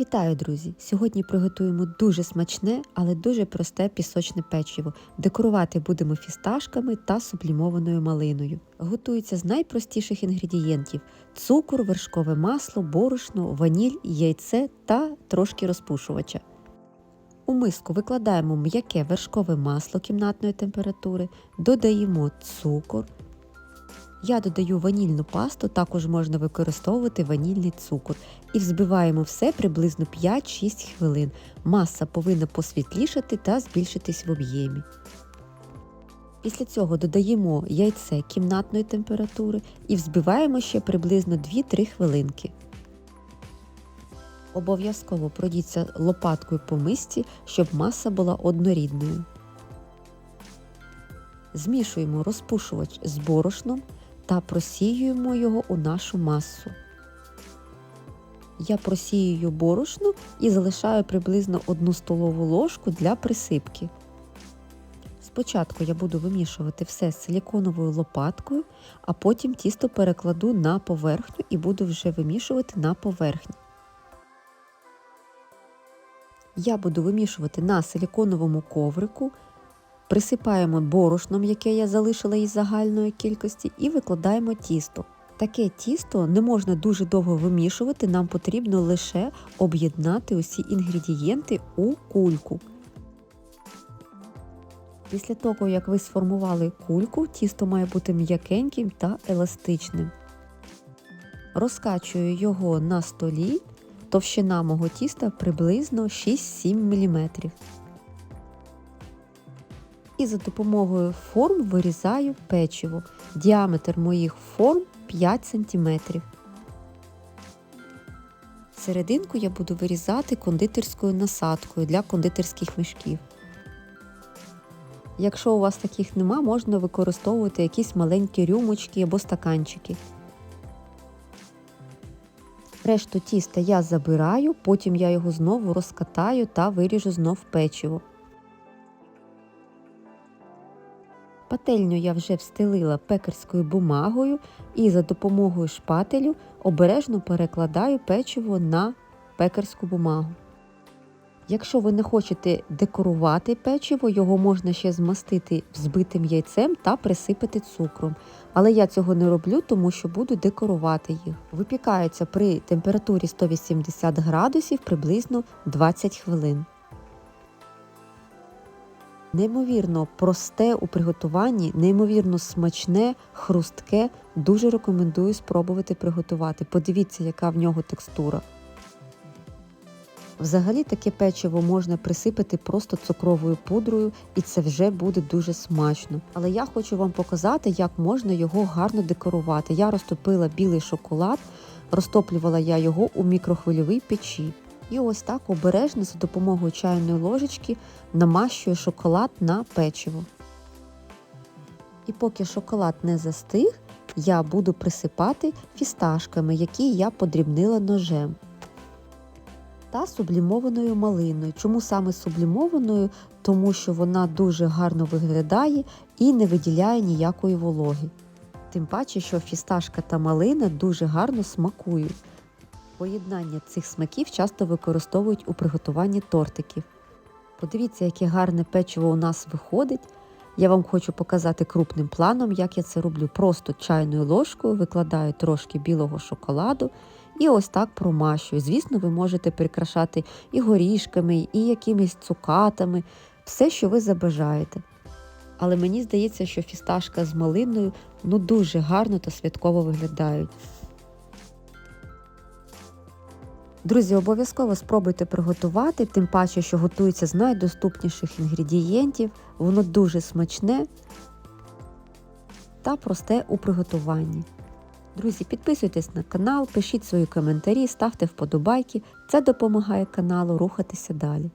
Вітаю, друзі! Сьогодні приготуємо дуже смачне, але дуже просте пісочне печиво. Декорувати будемо фісташками та сублімованою малиною. Готується з найпростіших інгредієнтів: цукор, вершкове масло, борошно, ваніль, яйце та трошки розпушувача. У миску викладаємо м'яке вершкове масло кімнатної температури, додаємо цукор. Я додаю ванільну пасту, також можна використовувати ванільний цукор. І взбиваємо все приблизно 5-6 хвилин. Маса повинна посвітлішати та збільшитись в об'ємі. Після цього додаємо яйце кімнатної температури і взбиваємо ще приблизно 2-3 хвилинки. Обов'язково пройдіться лопаткою по мисці, щоб маса була однорідною. Змішуємо розпушувач з борошном та просіюємо його у нашу масу. Я просіюю борошно і залишаю приблизно 1 столову ложку для присипки. Спочатку я буду вимішувати все з силіконовою лопаткою, а потім тісто перекладу на поверхню і буду вже вимішувати на поверхні. Я буду вимішувати на силіконовому коврику, присипаємо борошном, яке я залишила із загальної кількості, і викладаємо тісто. Таке тісто не можна дуже довго вимішувати, нам потрібно лише об'єднати усі інгредієнти у кульку. Після того, як ви сформували кульку, тісто має бути м'якеньким та еластичним. Розкачую його на столі, товщина мого тіста приблизно 6-7 мм. І за допомогою форм вирізаю печиво. Діаметр моїх форм 5 см. Серединку я буду вирізати кондитерською насадкою для кондитерських мішків. Якщо у вас таких нема, можна використовувати якісь маленькі рюмочки або стаканчики. Решту тіста я забираю, потім я його знову розкатаю та виріжу знов печиво. Пательню я вже встелила пекарською бумагою і за допомогою шпателю обережно перекладаю печиво на пекарську бумагу. Якщо ви не хочете декорувати печиво, його можна ще змастити взбитим яйцем та присипати цукром. Але я цього не роблю, тому що буду декорувати їх. Випікаються при температурі 180 градусів приблизно 20 хвилин. Неймовірно просте у приготуванні, неймовірно смачне, хрустке. Дуже рекомендую спробувати приготувати. Подивіться, яка в нього текстура. Взагалі таке печиво можна присипати просто цукровою пудрою, і це вже буде дуже смачно. Але я хочу вам показати, як можна його гарно декорувати. Я розтопила білий шоколад, розтоплювала я його у мікрохвильовій печі. І ось так обережно за допомогою чайної ложечки намащую шоколад на печиво. І поки шоколад не застиг, я буду присипати фісташками, які я подрібнила ножем. Та сублімованою малиною. Чому саме сублімованою? Тому що вона дуже гарно виглядає і не виділяє ніякої вологи. Тим паче, що фісташка та малина дуже гарно смакують. Поєднання цих смаків часто використовують у приготуванні тортиків. Подивіться, яке гарне печиво у нас виходить. Я вам хочу показати крупним планом, як я це роблю. Просто чайною ложкою викладаю трошки білого шоколаду і ось так промащую. Звісно, ви можете прикрашати і горішками, і якимись цукатами, все, що ви забажаєте. Але мені здається, що фісташка з малиною ну дуже гарно та святково виглядають. Друзі, обов'язково спробуйте приготувати, тим паче, що готується з найдоступніших інгредієнтів, воно дуже смачне та просте у приготуванні. Друзі, підписуйтесь на канал, пишіть свої коментарі, ставте вподобайки. Це допомагає каналу рухатися далі.